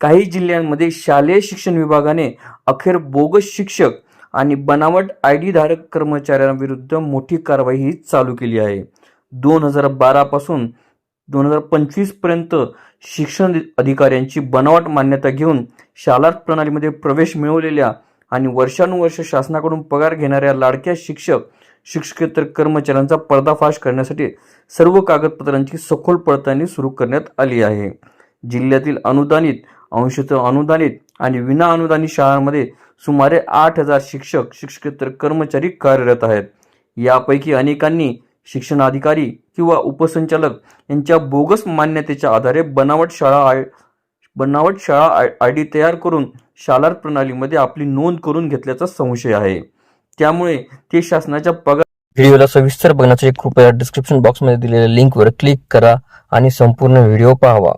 काही जिल्ह्यांमध्ये शालेय शिक्षण विभागाने अखेर बोगस शिक्षक आणि बनावट आय डी धारक कर्मचाऱ्यांविरुद्ध मोठी कारवाई ही चालू केली आहे. दोन हजार बारा पासून दोन हजार पंचवीसपर्यंत शिक्षण अधिकाऱ्यांची बनावट मान्यता घेऊन शाला प्रणालीमध्ये प्रवेश मिळवलेल्या आणि वर्षानुवर्ष शासनाकडून पगार घेणाऱ्या लाडक्या शिक्षक शिक्षकेतर कर्मचाऱ्यांचा पर्दाफाश करण्यासाठी सर्व कागदपत्रांची सखोल पडताळणी सुरू करण्यात आली आहे. जिल्ह्यातील अनुदानित अंशतः अनुदानित आणि विना अनुदानित शाळांमध्ये सुमारे आठ हजार शिक्षक शिक्षकेतर कर्मचारी कार्यरत आहेत. यापैकी अनेकांनी शिक्षणाधिकारी किंवा उपसंचालक यांच्या बोगस मान्यतेच्या आधारे बनावट शाळा आय बनावट शाळा आय आय डी तयार करून शालार प्रणालीमध्ये आपली नोंद करून घेतल्याचा संशय आहे. त्यामुळे ते शासनाच्या पगार व्हिडिओला सविस्तर बघण्यासाठी कृपया डिस्क्रिप्शन बॉक्समध्ये दिलेल्या लिंकवर क्लिक करा आणि संपूर्ण व्हिडिओ पाहावा.